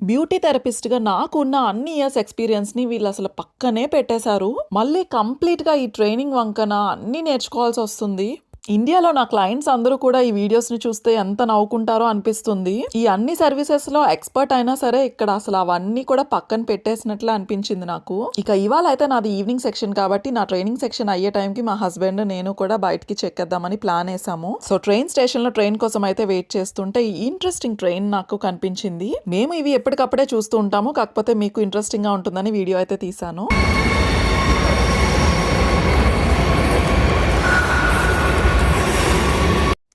Beauty థెరపిస్ట్‌గా నాకున్న అన్ని years ఎక్స్‌పీరియన్స్‌ని వీళ్ళు అసలు పక్కనే పెట్టేశారు. మళ్ళీ కంప్లీట్‌గా ఈ ట్రైనింగ్ వంకన అన్నీ నేర్చుకోవాల్సి వస్తుంది ఇండియాలో నా క్లయింట్స్ అందరూ కూడా ఈ వీడియోస్‌ని చూస్తే ఎంత నవ్వుకుంటారో అనిపిస్తుంది. ఈ అన్ని సర్వీసెస్‌లో ఎక్స్‌పర్ట్ అయినా సరే ఇక్కడ అసలు అవన్నీ కూడా పక్కన పెట్టేసినట్లే అనిపించింది నాకు. ఇక ఇవాళ అయితే నాది ఈవినింగ్ సెక్షన్ కాబట్టి నా ట్రైనింగ్ సెక్షన్ అయ్యే టైంకి మా హస్బెండ్, నేను కూడా బయటికి చెక్కేద్దామని ప్లాన్ వేసాము సో ట్రైన్ స్టేషన్‌లో ట్రైన్ కోసం అయితే వెయిట్ చేస్తుంటే ఈ ఇంట్రెస్టింగ్ ట్రైన్ నాకు కనిపించింది. మేము ఇవి ఎప్పటికప్పుడే చూస్తూ ఉంటాము. కాకపోతే మీకు ఇంట్రెస్టింగ్‌గా ఉంటుందని వీడియో అయితే తీశాను.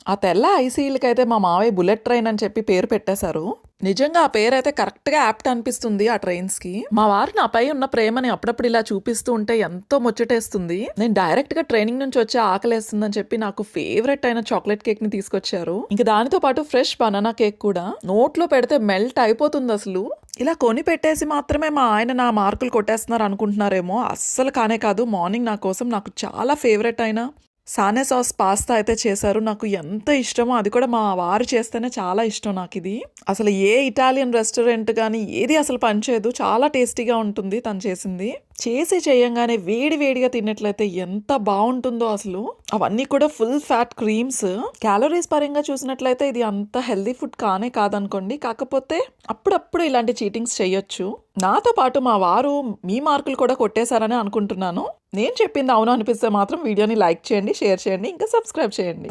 ఆ తెల్ల ఐసీలకైతే మా మావయ్య బుల్లెట్ ట్రైన్ అని చెప్పి పేరు పెట్టేశారు. నిజంగా ఆ పేరు అయితే కరెక్ట్‌గా యాప్ట్ అనిపిస్తుంది ఆ ట్రైన్స్‌కి. మా వారు నాపై ఉన్న ప్రేమని అప్పుడప్పుడు ఇలా చూపిస్తూ ఉంటే ఎంతో ముచ్చటేస్తుంది. నేను డైరెక్ట్‌గా ట్రైనింగ్ నుంచి వచ్చి ఆకలేస్తుందని చెప్పి నాకు ఫేవరెట్ అయిన చాక్లెట్ కేక్‌ని తీసుకొచ్చారు. ఇంక దానితో పాటు ఫ్రెష్ బనానా కేక్ కూడా. నోట్లో పెడితే మెల్ట్ అయిపోతుంది అసలు. ఇలా కొని పెట్టేసి మాత్రమే మా ఆయన నా మార్కులు కొట్టేస్తున్నారు అనుకుంటున్నారేమో అస్సలు కానే కాదు. మార్నింగ్ నా కోసం నాకు చాలా ఫేవరెట్ అయిన సానే సాస్ పాస్తా అయితే చేశారు. నాకు ఎంత ఇష్టమో అది కూడా మా వారు చేస్తేనే చాలా ఇష్టం నాకు ఇది అసలు ఏ ఇటాలియన్ రెస్టారెంట్ కానీ ఏది అసలు పనిచేయదు. చాలా టేస్టీగా ఉంటుంది తను చేసింది. చేసి చేయంగానే వేడి వేడిగా తిన్నట్లయితే ఎంత బాగుంటుందో అసలు. అవన్నీ కూడా ఫుల్ ఫ్యాట్ క్రీమ్స్. క్యాలరీస్ పరంగా చూసినట్లయితే ఇది అంత హెల్దీ ఫుడ్ కానే కాదనుకోండి. కాకపోతే అప్పుడప్పుడు ఇలాంటి చీటింగ్స్ చేయొచ్చు నాతో పాటు మా వారు మీ మార్కులు కూడా కొట్టేశారనే అనుకుంటున్నాను. నేను చెప్పింది అవును అనిపిస్తే మాత్రం వీడియోని లైక్ చేయండి, షేర్ చేయండి, ఇంకా సబ్స్క్రైబ్ చేయండి.